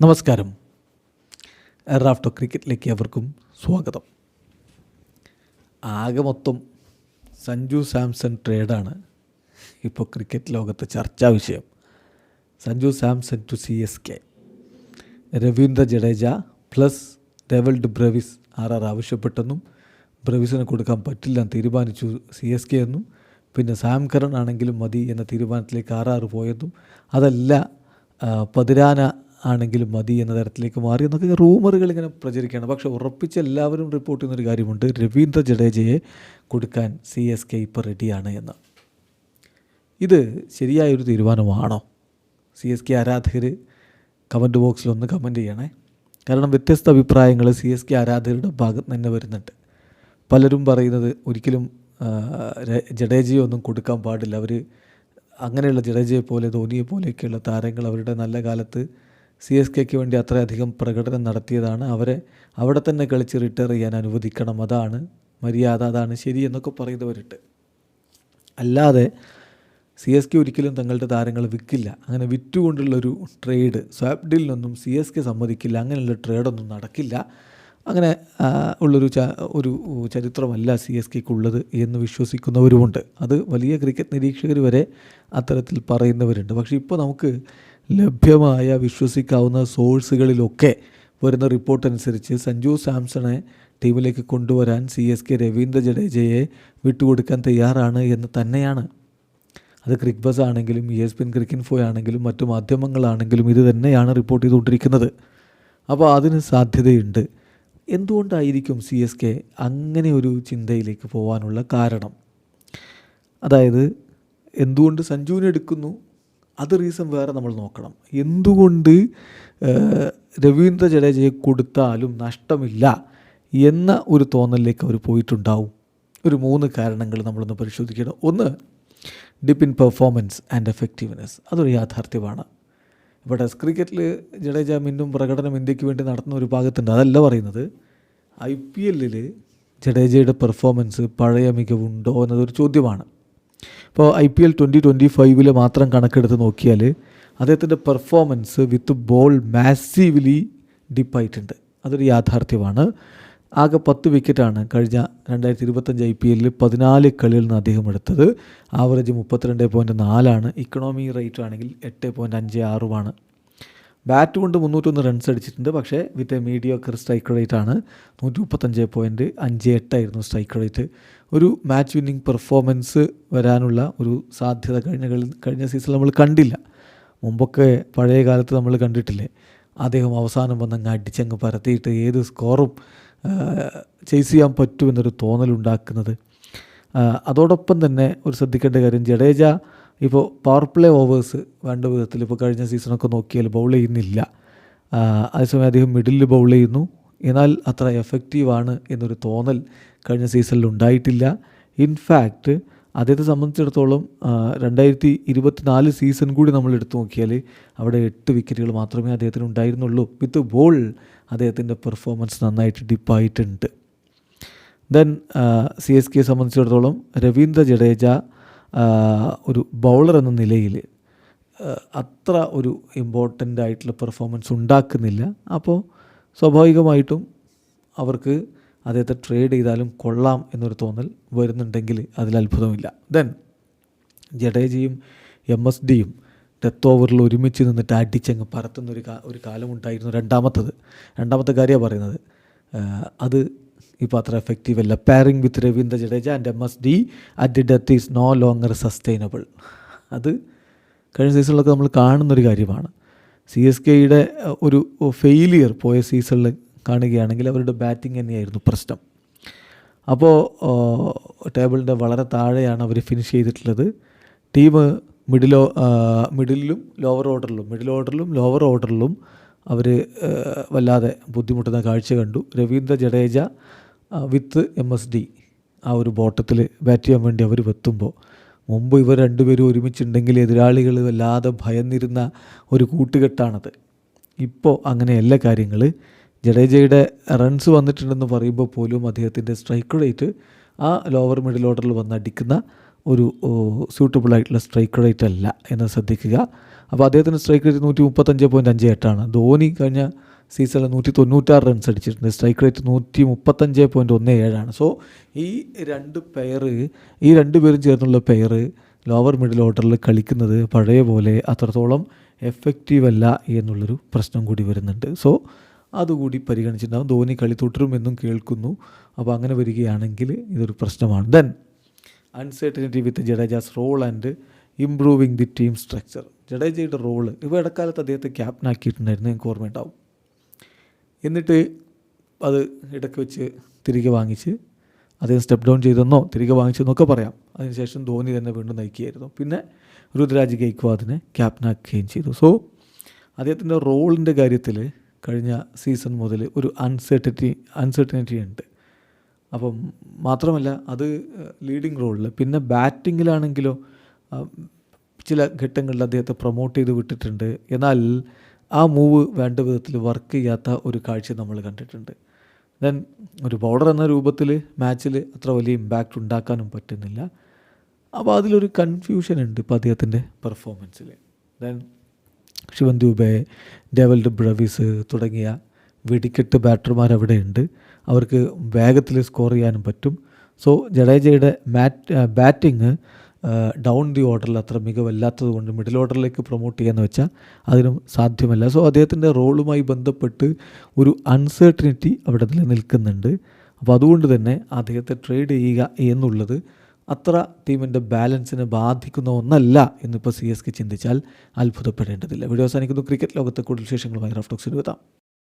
നമസ്കാരം. റാഫ്റ്റോ ക്രിക്കറ്റിലേക്ക് അവർക്കും സ്വാഗതം. ആകെ മൊത്തം സഞ്ജു സാംസൺ ട്രേഡാണ് ഇപ്പോൾ ക്രിക്കറ്റ് ലോകത്ത് ചർച്ചാ വിഷയം. Sanju Samson to C S K. Ravindra Jadeja plus Dewald Brevis R R ആവശ്യപ്പെട്ടെന്നും ബ്രവിസിന് കൊടുക്കാൻ പറ്റില്ല എന്ന് തീരുമാനിച്ചു സി എസ് കെ എന്നും. പിന്നെ സാം കരൺ ആണെങ്കിലും മതി എന്ന തീരുമാനത്തിലേക്ക് ആർ ആർ പോയതും അതല്ല പതിരാന ആണെങ്കിലും മതി എന്ന തരത്തിലേക്ക് മാറി എന്നൊക്കെ റൂമറുകൾ ഇങ്ങനെ പ്രചരിക്കുകയാണ്. പക്ഷേ ഉറപ്പിച്ച് എല്ലാവരും റിപ്പോർട്ട് ചെയ്യുന്നൊരു കാര്യമുണ്ട്. രവീന്ദ്ര ജഡേജയെ കൊടുക്കാൻ സി എസ് കെ ഇപ്പോൾ റെഡിയാണ് എന്ന്. ഇത് ശരിയായൊരു തീരുമാനമാണോ? സി എസ് കെ ആരാധകർ കമന്റ് ബോക്സിലൊന്ന് കമന്റ് ചെയ്യണേ. കാരണം വ്യത്യസ്ത അഭിപ്രായങ്ങൾ സി എസ് കെ ആരാധകരുടെ ഭാഗത്ത് തന്നെ വരുന്നുണ്ട്. പലരും പറയുന്നത് ഒരിക്കലും ജഡേജയെ ഒന്നും കൊടുക്കാൻ പാടില്ല. അവർ അങ്ങനെയുള്ള ജഡേജയെ പോലെ ധോനിയെ പോലെയൊക്കെയുള്ള താരങ്ങൾ അവരുടെ നല്ല കാലത്ത് സി എസ് കെക്ക് വേണ്ടി അത്രയധികം പ്രകടനം നടത്തിയതാണ്. അവരെ അവിടെ തന്നെ കളിച്ച് റിട്ടയർ ചെയ്യാൻ അനുവദിക്കണം. അതാണ് മര്യാദ അതാണ് ശരി എന്നൊക്കെ പറയുന്നവരുണ്ട്. അല്ലാതെ സി എസ് കെ ഒരിക്കലും തങ്ങളുടെ താരങ്ങൾ വിൽക്കില്ല. അങ്ങനെ വിറ്റുകൊണ്ടുള്ളൊരു ട്രേഡ് സ്വാപ് ഡീലിനൊന്നും സി എസ് കെ സമ്മതിക്കില്ല. അങ്ങനെയുള്ള ട്രേഡൊന്നും നടക്കില്ല. അങ്ങനെ ഉള്ളൊരു ച ഒരു ചരിത്രമല്ല സി എസ് കെക്കുള്ളത് എന്ന് വിശ്വസിക്കുന്നവരുമുണ്ട്. അത് വലിയ ക്രിക്കറ്റ് നിരീക്ഷകർ വരെ അത്തരത്തിൽ പറയുന്നവരുണ്ട്. പക്ഷേ ഇപ്പോൾ നമുക്ക് ലഭ്യമായ വിശ്വസിക്കാവുന്ന സോഴ്സുകളിലൊക്കെ വരുന്ന റിപ്പോർട്ട് അനുസരിച്ച് സഞ്ജു സാംസണെ ടീമിലേക്ക് കൊണ്ടുവരാൻ സി എസ് കെ രവീന്ദ്ര ജഡേജയെ വിട്ടുകൊടുക്കാൻ തയ്യാറാണ് എന്ന് തന്നെയാണ്. അത് ക്രിക് ബസ് ആണെങ്കിലും E S P N cricinfo ആണെങ്കിലും മറ്റു മാധ്യമങ്ങളാണെങ്കിലും ഇത് തന്നെയാണ് റിപ്പോർട്ട് ചെയ്തുകൊണ്ടിരിക്കുന്നത്. അപ്പോൾ അതിന് സാധ്യതയുണ്ട്. എന്തുകൊണ്ടായിരിക്കും സി എസ് കെ അങ്ങനെ ഒരു ചിന്തയിലേക്ക് പോകാനുള്ള കാരണം? അതായത് എന്തുകൊണ്ട് സഞ്ജുവിനെ എടുക്കുന്നു? അത് റീസൺ വേറെ നമ്മൾ നോക്കണം. എന്തുകൊണ്ട് രവീന്ദ്ര ജഡേജയെ കൊടുത്താലും നഷ്ടമില്ല എന്ന ഒരു തോന്നലിലേക്ക് അവർ പോയിട്ടുണ്ടാവും. ഒരു മൂന്ന് കാരണങ്ങൾ നമ്മളൊന്ന് പരിശോധിക്കണം. ഒന്ന് dip in performance and effectiveness അതൊരു യാഥാർത്ഥ്യമാണ്. ഇപ്പോൾ ടെസ്റ്റ് ക്രിക്കറ്റിൽ ജഡേജ മിന്നും പ്രകടനം ഇന്ത്യയ്ക്ക് വേണ്ടി നടത്തുന്ന ഒരു ഭാഗത്തുണ്ട്. അതല്ല പറയുന്നത്. ഐ പി എല്ലിൽ ജഡേജയുടെ പെർഫോമൻസ് പഴയ മികവുണ്ടോ എന്നതൊരു ചോദ്യമാണ്. ഇപ്പോൾ I P L twenty twenty ഫൈവിൽ മാത്രം കണക്കെടുത്ത് നോക്കിയാൽ അദ്ദേഹത്തിന്റെ പെർഫോമൻസ് വിത്ത് ബോൾ മാസീവ്ലി ഡിപ്പായിട്ടുണ്ട് അതൊരു യാഥാർത്ഥ്യമാണ്. ആകെ പത്ത് വിക്കറ്റാണ് കഴിഞ്ഞ രണ്ടായിരത്തി ഇരുപത്തഞ്ച് ഐ പി എല്ലിൽ പതിനാല് കളിയിൽ നിന്ന് അദ്ദേഹം എടുത്തത്. ആവറേജ് മുപ്പത്തിരണ്ട് പോയിന്റ് നാലാണ് ഇക്കണോമി റേറ്റ് ആണെങ്കിൽ എട്ട് പോയിന്റ് അഞ്ച് ആറുമാണ്. ബാറ്റ് കൊണ്ട് മുന്നൂറ്റൊന്ന് റൺസ് അടിച്ചിട്ടുണ്ട്. പക്ഷേ with a mediocre strike rate ആണ്. നൂറ്റി മുപ്പത്തഞ്ച് പോയിന്റ് അഞ്ച് എട്ടായിരുന്നു സ്ട്രൈക്ക് റേറ്റ് ഒരു മാച്ച് വിന്നിങ് പെർഫോമൻസ് വരാനുള്ള ഒരു സാധ്യത കഴിഞ്ഞ കഴിഞ്ഞ സീസൺ നമ്മൾ കണ്ടില്ല. മുമ്പൊക്കെ പഴയ കാലത്ത് നമ്മൾ കണ്ടിട്ടില്ലേ? അദ്ദേഹം അവസാനം വന്ന് അങ്ങ് അടിച്ചങ്ങ് പരത്തിയിട്ട് ഏത് സ്കോറും ചേസ് ചെയ്യാൻ പറ്റുമെന്നൊരു തോന്നലുണ്ടാക്കുന്നത്. അതോടൊപ്പം തന്നെ ഒരു ശ്രദ്ധിക്കേണ്ട കാര്യം ജഡേജ ഇപ്പോൾ പവർ പ്ലേ ഓവേഴ്സ് വേണ്ട വിധത്തിൽ ഇപ്പോൾ കഴിഞ്ഞ സീസണൊക്കെ നോക്കിയാൽ ബൗൾ ചെയ്യുന്നില്ല. അതേസമയം അദ്ദേഹം മിഡിലിൽ ബൗൾ ചെയ്യുന്നു. എന്നാൽ അത്ര എഫക്റ്റീവാണ് എന്നൊരു തോന്നൽ കഴിഞ്ഞ സീസണിൽ ഉണ്ടായിട്ടില്ല. ഇൻഫാക്റ്റ് അദ്ദേഹത്തെ സംബന്ധിച്ചിടത്തോളം രണ്ടായിരത്തി ഇരുപത്തിനാല് സീസൺ കൂടി നമ്മൾ എടുത്തു നോക്കിയാൽ അവിടെ എട്ട് വിക്കറ്റുകൾ മാത്രമേ അദ്ദേഹത്തിന് ഉണ്ടായിരുന്നുള്ളൂ. വിത്ത് ബോൾ അദ്ദേഹത്തിന്റെ പെർഫോമൻസ് നന്നായിട്ട് ഡിപ്പായിട്ടുണ്ട് ദെൻ സി എസ് കെയെ സംബന്ധിച്ചിടത്തോളം രവീന്ദ്ര ജഡേജ ഒരു ബൗളർ എന്ന നിലയിൽ അത്ര ഒരു ഇമ്പോർട്ടന്റ് ആയിട്ടുള്ള പെർഫോമൻസ് ഉണ്ടാക്കുന്നില്ല. അപ്പോൾ സ്വാഭാവികമായിട്ടും അവർക്ക് അദ്ദേഹത്തെ ട്രേഡ് ചെയ്താലും കൊള്ളാം എന്നൊരു തോന്നൽ വരുന്നുണ്ടെങ്കിൽ അതിൽ അത്ഭുതമില്ല. ദെൻ ജഡേജയും എം എസ് ഡിയും ഡെത്ത് ഓവറിൽ ഒരുമിച്ച് നിന്നിട്ട് അടിച്ചങ്ങ് പറത്തുന്ന ഒരു കാ ഒരു കാലമുണ്ടായിരുന്നു രണ്ടാമത്തത്. രണ്ടാമത്തെ കാര്യമാണ് പറയുന്നത്. അത് ഇപ്പോൾ അത്ര എഫക്റ്റീവ് അല്ല. Pairing with Ravindra Jadeja and M S D at death is no longer sustainable അത് കഴിഞ്ഞ സീസണിലൊക്കെ നമ്മൾ കാണുന്നൊരു കാര്യമാണ്. സി എസ് കെയുടെ ഒരു ഫെയിലിയർ പോയ സീസണിൽ കാണുകയാണെങ്കിൽ അവരുടെ ബാറ്റിംഗ് തന്നെയായിരുന്നു പ്രശ്നം. അപ്പോൾ ടേബിളിന്റെ വളരെ താഴെയാണ് അവർ ഫിനിഷ് ചെയ്തിട്ടുള്ളത്. ടീം മിഡിലോ മിഡിലും ലോവർ ഓർഡറിലും മിഡിൽ ഓർഡറിലും ലോവർ ഓർഡറിലും അവർ വല്ലാതെ ബുദ്ധിമുട്ടുന്ന കാഴ്ച കണ്ടു. Ravindra Jadeja with M S D ആ ഒരു ബോട്ടത്തിൽ ബാറ്റ് ചെയ്യാൻ വേണ്ടി അവർ വെത്തുമ്പോൾ മുമ്പ് ഇവർ രണ്ടുപേരും ഒരുമിച്ചുണ്ടെങ്കിൽ എതിരാളികൾ വല്ലാതെ ഭയന്നിരുന്ന ഒരു കൂട്ടുകെട്ടാണത്. ഇപ്പോൾ അങ്ങനെയല്ല കാര്യങ്ങൾ ജഡേജയുടെ റൺസ് വന്നിട്ടുണ്ടെന്ന് പറയുമ്പോൾ പോലും അദ്ദേഹത്തിന്റെ സ്ട്രൈക്ക് റേറ്റ് ആ ലോവർ മിഡിൽ ഓർഡറിൽ വന്നടിക്കുന്ന ഒരു സ്യൂട്ടബിൾ ആയിട്ടുള്ള സ്ട്രൈക്ക് റേറ്റ് അല്ല എന്ന് ശ്രദ്ധിക്കുക. അപ്പോൾ അദ്ദേഹത്തിന്റെ സ്ട്രൈക്ക് റേറ്റ് നൂറ്റി മുപ്പത്തഞ്ച് പോയിന്റ് അഞ്ച് എട്ടാണ്. ധോനി കഴിഞ്ഞ സീസണിൽ നൂറ്റി തൊണ്ണൂറ്റാറ് റൺസ് അടിച്ചിട്ടുണ്ട്. സ്ട്രൈക്ക് റേറ്റ് നൂറ്റി മുപ്പത്തഞ്ച് പോയിന്റ് ഒന്ന് ഏഴാണ് സോ ഈ രണ്ട് പെയർ ഈ രണ്ട് പേരും ചേർന്നുള്ള പെയർ ലോവർ മിഡിൽ ഓർഡറിൽ കളിക്കുന്നത് പഴയ പോലെ അത്രത്തോളം എഫക്റ്റീവ് അല്ല എന്നുള്ളൊരു പ്രശ്നം കൂടി വരുന്നുണ്ട്. സോ അതുകൂടി പരിഗണിച്ചിട്ടുണ്ടാകും ധോനി കളി തുടരുമെന്നും കേൾക്കുന്നു. അപ്പോൾ അങ്ങനെ വരികയാണെങ്കിൽ ഇതൊരു പ്രശ്നമാണ്. Then uncertainty with Jadeja's role and improving the team structure ജഡേജയുടെ role ഇപ്പോൾ ഇടക്കാലത്ത് അദ്ദേഹത്തെ ക്യാപ്റ്റനാക്കിയിട്ടുണ്ടായിരുന്നു എനിക്ക് ഓർമ്മയുണ്ടാവും. എന്നിട്ട് അത് ഇടയ്ക്ക് വെച്ച് തിരികെ വാങ്ങിച്ച് അദ്ദേഹം സ്റ്റെപ്പ് ഡൗൺ ചെയ്തെന്നോ തിരികെ വാങ്ങിച്ചെന്നൊക്കെ പറയാം. അതിനുശേഷം ധോനി തന്നെ വീണ്ടും നയിക്കുകയായിരുന്നു. പിന്നെ രുദ്രാജ് ഗെയ്ക്വാദിനെ ക്യാപ്റ്റനാക്കുകയും ചെയ്തു. സോ അദ്ദേഹത്തിന്റെ റോളിന്റെ കാര്യത്തിൽ കഴിഞ്ഞ സീസൺ മുതൽ ഒരു അൺസർട്ടനിറ്റി അൺസെർട്ടനിറ്റി ഉണ്ട്. അപ്പം മാത്രമല്ല അത് ലീഡിങ് റോളിൽ പിന്നെ ബാറ്റിങ്ങിലാണെങ്കിലോ ചില ഘട്ടങ്ങളിൽ അദ്ദേഹത്തെ പ്രൊമോട്ട് ചെയ്ത് വിട്ടിട്ടുണ്ട്. എന്നാൽ ആ മൂവ് വേണ്ട വിധത്തിൽ വർക്ക് ചെയ്യാത്ത ഒരു കാഴ്ച നമ്മൾ കണ്ടിട്ടുണ്ട്. ദെൻ ഒരു ബൗളർ എന്ന രൂപത്തിൽ മാച്ചിൽ അത്ര വലിയ ഇമ്പാക്റ്റ് ഉണ്ടാക്കാനും പറ്റുന്നില്ല. അപ്പോൾ അതിലൊരു കൺഫ്യൂഷൻ ഉണ്ട് ഇപ്പോൾ അദ്ദേഹത്തിന്റെ പെർഫോമൻസിൽ then Shivam Dube Dewald Brevis തുടങ്ങിയ വെടിക്കെട്ട് ബാറ്റർമാർ അവിടെയുണ്ട്. അവർക്ക് വേഗത്തിൽ സ്കോർ ചെയ്യാനും പറ്റും. സോ ജഡേജയുടെ മാറ്റ് ബാറ്റിങ് ഡൗൺ ദി ഓർഡറിൽ അത്ര മികവല്ലാത്തത് കൊണ്ട് മിഡിൽ ഓർഡറിലേക്ക് പ്രൊമോട്ട് ചെയ്യാന്ന് വെച്ചാൽ അതിനും സാധ്യമല്ല. സോ അദ്ദേഹത്തിന്റെ റോളുമായി ബന്ധപ്പെട്ട് ഒരു അൺസർട്ടനിറ്റി അവിടെ നിലനിൽക്കുന്നുണ്ട്. അപ്പോൾ അതുകൊണ്ട് തന്നെ അദ്ദേഹത്തെ ട്രേഡ് ചെയ്യുക എന്നുള്ളത് അത്ര ടീമിന്റെ ബാലൻസിനെ ബാധിക്കുന്ന ഒന്നല്ല എന്നിപ്പോൾ സി എസ് കെ ചിന്തിച്ചാൽ അത്ഭുതപ്പെടേണ്ടതില്ല. വീഡിയോ അവസാനിക്കുന്നു. ക്രിക്കറ്റ് ലോകത്തെ കൂടുതൽ വിശേഷങ്ങളുമായി റഫ്ടോക്സിന് എത്താം